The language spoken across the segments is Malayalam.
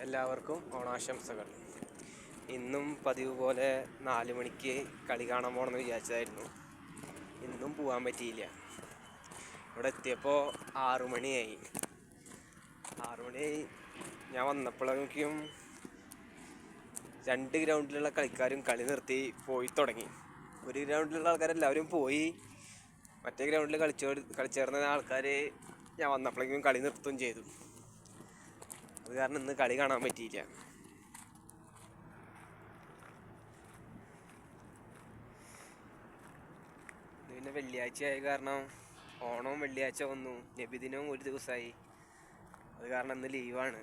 എല്ലാവർക്കും ഓണാശംസകൾ. ഇന്നും പതിവ് പോലെ നാല് മണിക്ക് കളി കാണാൻ പോകണമെന്ന് വിചാരിച്ചതായിരുന്നു. ഇന്നും പോകാൻ പറ്റിയില്ല. ഇവിടെ എത്തിയപ്പോൾ ആറു മണിയായി. ആറു മണിയായി ഞാൻ വന്നപ്പോഴേക്കും രണ്ട് ഗ്രൗണ്ടിലുള്ള കളിക്കാരും കളി നിർത്തി പോയി തുടങ്ങി. ഒരു ഗ്രൗണ്ടിലുള്ള ആൾക്കാരെല്ലാവരും പോയി. മറ്റേ ഗ്രൗണ്ടിൽ കളിച്ചു കളിച്ചേർന്ന ആൾക്കാർ ഞാൻ വന്നപ്പോഴേക്കും കളി നിർത്തുകയും ചെയ്തു. അത് കാരണം ഇന്ന് കളി കാണാൻ പറ്റിയില്ല. പിന്നെ വെള്ളിയാഴ്ച ആയ കാരണം ഓണവും വെള്ളിയാഴ്ച വന്നു. നബിദിനവും ഒരു ദിവസമായി അത് കാരണം ഇന്ന് ലീവാണ്.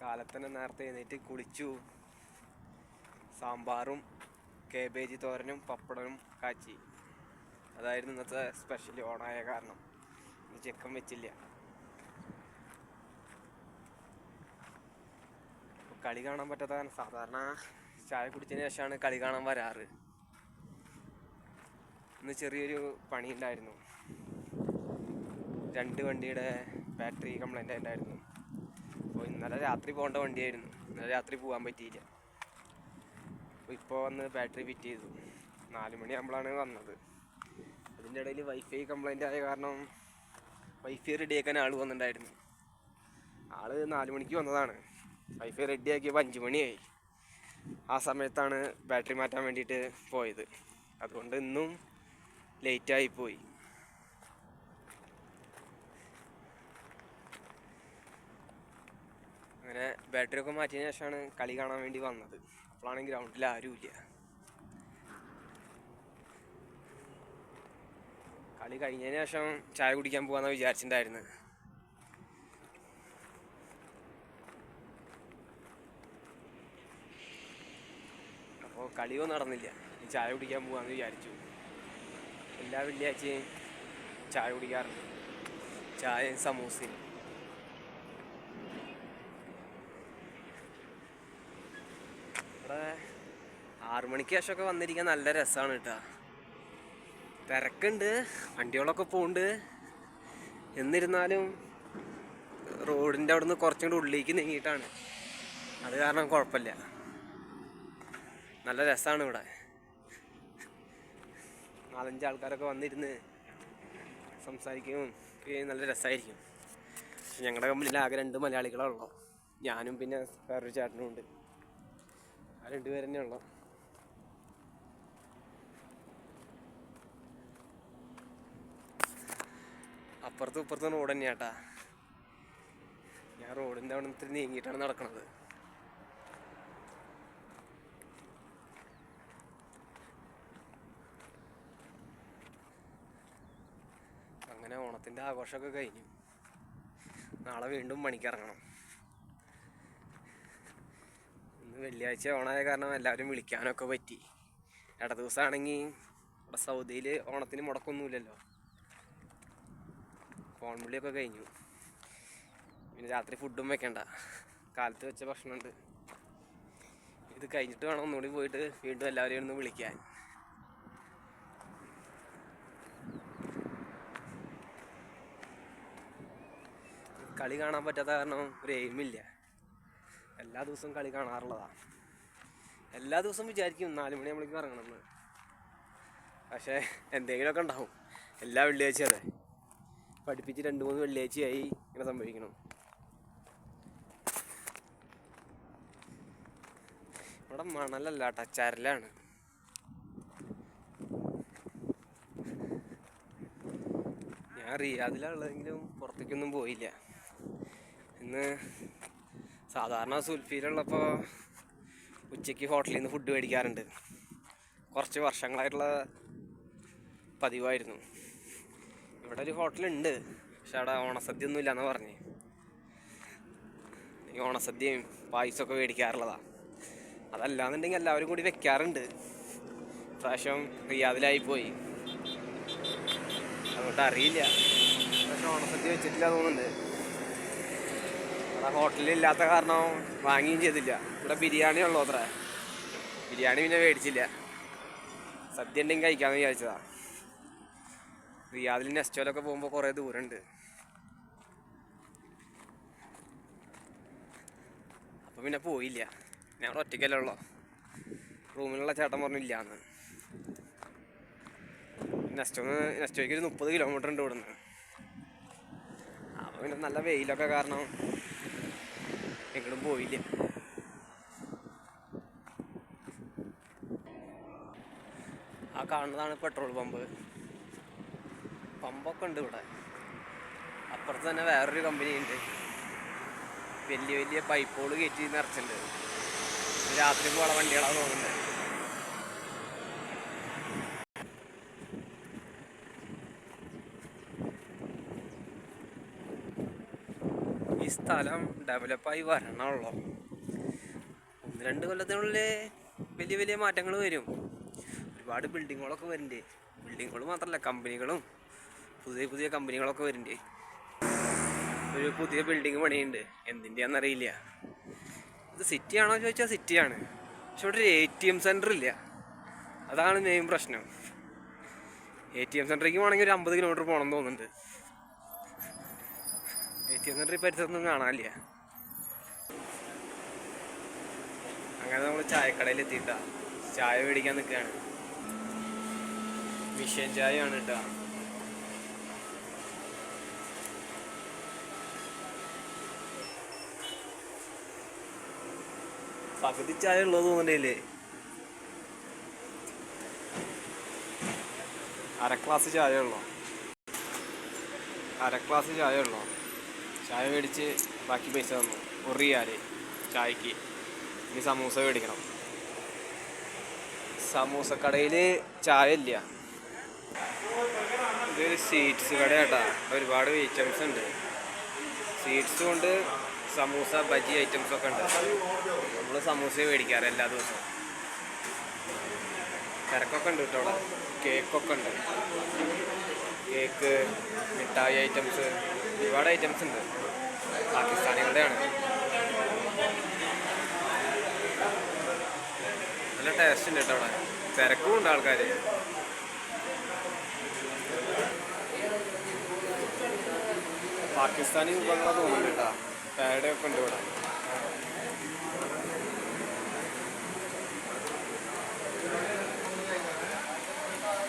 കാലത്തന്നെ നേരത്തെ എഴുന്നേറ്റ് കുളിച്ചു. സാമ്പാറും കേബേജ് തോരനും പപ്പടവും കാച്ചി അതായിരുന്നു ഇന്നത്തെ സ്പെഷ്യൽ ഓണായ കാരണം. ചിക്കൻ വെച്ചില്ല. കളി കാണാൻ പറ്റാത്ത സാധാരണ ചായ കുടിച്ചതിന് ശേഷമാണ് കളി കാണാൻ വരാറ്. ഇന്ന് ചെറിയൊരു പണി ഉണ്ടായിരുന്നു രണ്ട് വണ്ടിയുടെ ബാറ്ററി കംപ്ലൈന്റ് ഉണ്ടായിരുന്നു അപ്പോൾ ഇന്നലെ രാത്രി പോകേണ്ട വണ്ടിയായിരുന്നു. ഇന്നലെ രാത്രി പോകാൻ പറ്റിയില്ല. അപ്പോൾ ഇപ്പോൾ വന്ന് ബാറ്ററി ഫിറ്റ് ചെയ്തു. നാല് മണിയാകുമ്പോഴാണ് വന്നത്. അതിന്റെ ഇടയിൽ വൈഫൈ കംപ്ലൈന്റ് ആയ കാരണം വൈഫൈ റെഡിയാക്കാൻ ആൾ വന്നിട്ടുണ്ടായിരുന്നു ആൾ നാല് മണിക്ക് വന്നതാണ്. വൈഫൈ റെഡിയാക്കിയപ്പോൾ അഞ്ച് മണിയായി. ആ സമയത്താണ് ബാറ്ററി മാറ്റാൻ വേണ്ടിയിട്ട് പോയത്. അതുകൊണ്ട് ഇന്നും ലേറ്റായി പോയി. അങ്ങനെ ബാറ്ററി ഒക്കെ മാറ്റിയതിന് ശേഷമാണ് കളി കാണാൻ വേണ്ടി വന്നത്. അപ്പോഴാണ് ഗ്രൗണ്ടിൽ ആരുമില്ല. കളി കഴിഞ്ഞതിന് ശേഷം ചായ കുടിക്കാൻ പോകാമെന്ന് വിചാരിച്ചിട്ടുണ്ടായിരുന്നു അപ്പോൾ കളിയോ നടന്നില്ല. ചായ കുടിക്കാൻ പോകാമെന്ന് വിചാരിച്ചു. എല്ലാ വെള്ളിയാഴ്ചയും ചായ കുടിക്കാറുണ്ട്. ചായയും സമൂസയും. ഇവിടെ ആറു മണിക്ക് ശേഷമൊക്കെ വന്നിരിക്കാൻ നല്ല രസമാണ് കേട്ടോ. തിരക്കുണ്ട്. വണ്ടികളൊക്കെ പോകുന്നുണ്ട് എന്നിരുന്നാലും റോഡിന്റെ അവിടെ നിന്ന് കുറച്ചും കൂടി ഉള്ളിലേക്ക് നീങ്ങിയിട്ടാണ്. അത് കാരണം കുഴപ്പമില്ല. നല്ല രസമാണ് ഇവിടെ. നാലഞ്ച് ആൾക്കാരൊക്കെ വന്നിരുന്ന് സംസാരിക്കും നല്ല രസമായിരിക്കും. പക്ഷെ ഞങ്ങളുടെ കമ്പനിയിൽ ആകെ രണ്ട് മലയാളികളാണല്ലോ ഞാനും പിന്നെ വേറൊരു ചേട്ടനും ഉണ്ട് ആ രണ്ടുപേരെന്നെ ഉള്ളു അപ്പുറത്തും ഇപ്പുറത്തും റോഡ് തന്നെയാട്ടാ ഞാൻ റോഡിന്റെ അവിടെ ഇത്തിരി നീങ്ങിയിട്ടാണ് നടക്കുന്നത് അങ്ങനെ ഓണത്തിന്റെ ആഘോഷമൊക്കെ കഴിഞ്ഞു. നാളെ വീണ്ടും പണിക്കിറങ്ങണം ഇന്ന് വെള്ളിയാഴ്ച ഓണമായ കാരണം എല്ലാവരും വിളിക്കാനൊക്കെ പറ്റി. ഇട ദിവസമാണെങ്കിൽ ഇവിടെ സൗദിയിൽ ഓണത്തിന് മുടക്കൊന്നുമില്ലല്ലോ. ഫോൺ വിളിയൊക്കെ കഴിഞ്ഞു. പിന്നെ രാത്രി ഫുഡും വെക്കണ്ട. കാലത്ത് വെച്ച ഭക്ഷണമുണ്ട്. ഇത് കഴിഞ്ഞിട്ട് വേണം ഒന്നുകൂടി പോയിട്ട് വീണ്ടും എല്ലാവരെയും ഒന്ന് വിളിക്കാൻ. കളി കാണാൻ പറ്റാത്ത കാരണം ഒരു എയിമില്ല എല്ലാ ദിവസവും കളി കാണാറുള്ളതാ. എല്ലാ ദിവസവും വിചാരിക്കും നാല് മണിയാകുമ്പോഴേക്കും ഇറങ്ങണമെന്ന് പക്ഷേ എന്തെങ്കിലുമൊക്കെ ഉണ്ടാവും. എല്ലാ വെള്ളിയാഴ്ച അതെ പഠിപ്പിച്ച് രണ്ട് മൂന്ന് വെള്ളിയാഴ്ചയായി ഇങ്ങനെ സംഭവിക്കണം. ഇവിടെ മണലല്ല ടച്ചാരലാണ് ചരലാണ്. ഞാൻ റിയാദിലുള്ളതെങ്കിലും പുറത്തേക്കൊന്നും പോയില്ല. ഇന്ന് സാധാരണ സുൽഫിയിലുള്ളപ്പോൾ ഉച്ചയ്ക്ക് ഹോട്ടലിൽ നിന്ന് ഫുഡ് മേടിക്കാറുണ്ട്. കുറച്ച് വർഷങ്ങളായിട്ടുള്ള പതിവായിരുന്നു. ഇവിടെ ഒരു ഹോട്ടലുണ്ട്. പക്ഷെ അവിടെ ഓണസദ്യ ഒന്നും ഇല്ലയെന്നാ പറഞ്ഞ്. ഈ ഓണസദ്യയും പായസമൊക്കെ മേടിക്കാറുള്ളതാ. അതല്ലാന്നുണ്ടെങ്കിൽ എല്ലാവരും കൂടി വെക്കാറുണ്ട്. പ്രാവശ്യം റിയാദിലായി പോയി അതുകൊണ്ട് അറിയില്ല. പക്ഷെ ഓണസദ്യ വെച്ചിട്ടില്ല തോന്നുന്നുണ്ട്. ഇവിടെ ഹോട്ടലിൽ ഇല്ലാത്ത കാരണം വാങ്ങുകയും ചെയ്തില്ല. ഇവിടെ ബിരിയാണി ഉള്ളൂ അത്ര. ബിരിയാണി പിന്നെ മേടിച്ചില്ല. സദ്യ ഉണ്ടെങ്കിൽ കഴിക്കാമെന്ന് വിചാരിച്ചതാ. റിയാദിൽ നെസ്റ്റോലൊക്കെ പോകുമ്പോൾ കുറേ ദൂരമുണ്ട് അപ്പോൾ പിന്നെ പോയില്ല. അവിടെ ഒറ്റയ്ക്കല്ലേ ഉള്ളൂ? റൂമിലുള്ള ചേട്ടൻ പറഞ്ഞില്ല എന്ന് നെസ്റ്റോന്ന് നെസ്റ്റോയ്ക്ക് ഒരു മുപ്പത് കിലോമീറ്റർ ഉണ്ട് ഇവിടുന്ന്. അപ്പോൾ പിന്നെ നല്ല വെയിലൊക്കെ കാരണം എങ്ങോട്ടും പോയില്ല. ആ കാണുന്നതാണ് പെട്രോൾ പമ്പ്. പമ്പൊക്കെ ഉണ്ട് ഇവിടെ. അപ്പുറത്ത് തന്നെ വേറൊരു കമ്പനി ഉണ്ട് വലിയ വലിയ പൈപ്പുകൾ കയറ്റി നിറച്ചിട്ടുണ്ട്. രാത്രി പോണ വണ്ടികളാണ് തോന്നുന്നത് ഈ സ്ഥലം ഡെവലപ്പായി വരണമുള്ളൂ ഒന്ന് രണ്ട് കൊല്ലത്തിനുള്ളിൽ വലിയ വലിയ മാറ്റങ്ങൾ വരും. ഒരുപാട് ബിൽഡിങ്ങുകളൊക്കെ വരുന്നുണ്ട് ബിൽഡിങ്ങുകൾ മാത്രമല്ല കമ്പനികളും. പുതിയ പുതിയ കമ്പനികളൊക്കെ വരുന്നുണ്ട്. ഒരു പുതിയ ബിൽഡിങ് പണിയുണ്ട്. എന്തിന്റെയാണെന്നറിയില്ല ഇത് സിറ്റി ആണോ ചോദിച്ചാൽ സിറ്റിയാണ് പക്ഷെ ഇവിടെ ഒരു എ ടി എം സെന്റർ ഇല്ല. അതാണ് മെയിൻ പ്രശ്നം. എ ടി എം സെന്ററിലേക്ക് വേണമെങ്കിൽ ഒരു അമ്പത് കിലോമീറ്റർ പോകണം തോന്നുന്നുണ്ട്. എ ടി എം സെന്റർ പരിസരത്തൊന്നും കാണാനില്ല. അങ്ങനെ നമ്മൾ ചായക്കടയിൽ എത്തിയിട്ടാ ചായ മേടിക്കാൻ നിൽക്കുകയാണ് മിഷ്യൻ ചായയാണ് കേട്ടോ പകുതി ചായ ഉള്ളത് തോന്നണ്ടേ അര ക്ലാസ് ചായ ഉള്ളോ? അര ക്ലാസ് ചായ ഉള്ളോ? ചായ മേടിച്ച് ബാക്കി പൈസ തന്നു. ഒരു ചായക്ക്. ഇനി സമൂസ മേടിക്കണം. സമൂസ കടയിൽ ചായ ഇല്ല. ഇതൊരു സ്വീറ്റ്സ് കട കേട്ടാ ഒരുപാട് ഐറ്റംസ് ഉണ്ട്. സ്വീറ്റ്സും ഉണ്ട് സമൂസ ബജി ഐറ്റംസ് ഒക്കെ ഉണ്ട്. നമ്മൾ സമൂസ മേടിക്കാറ് എല്ലാ ദിവസവും. തിരക്കൊക്കെ ഉണ്ട് കേട്ടോ അവിടെ. കേക്കൊക്കെ ഉണ്ട്. കേക്ക് മിഠായി ഐറ്റംസ് ഒരുപാട് ഐറ്റംസ് ഉണ്ട്. പാകിസ്ഥാനികളുടെയാണ്. നല്ല ടേസ്റ്റ് ഉണ്ട് കേട്ടോ അവിടെ. തിരക്കും ഉണ്ട് ആൾക്കാർ പാകിസ്ഥാനി വിഭവങ്ങളൊക്കെ തോന്നുന്നുണ്ട് കേട്ടോ. പേടയൊക്കെ ഉണ്ട്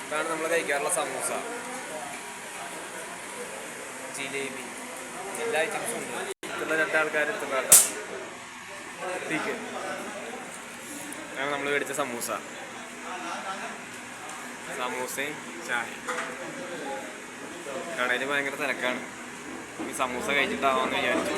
ഇതാണ് നമ്മൾ കഴിക്കാറുള്ള സമൂസ. ജിലേബി. എല്ലാ ഐറ്റംസും ഉണ്ട്. ഇതുള്ള രണ്ട് ആൾക്കാർ എത്തുന്ന നമ്മൾ മേടിച്ച സമൂസ. സമൂസയും ചായ കടയിൽ ഭയങ്കര തിരക്കാണ്. ഈ സമൂസ കഴിച്ചിട്ടാവാന്ന് വിചാരിച്ചു.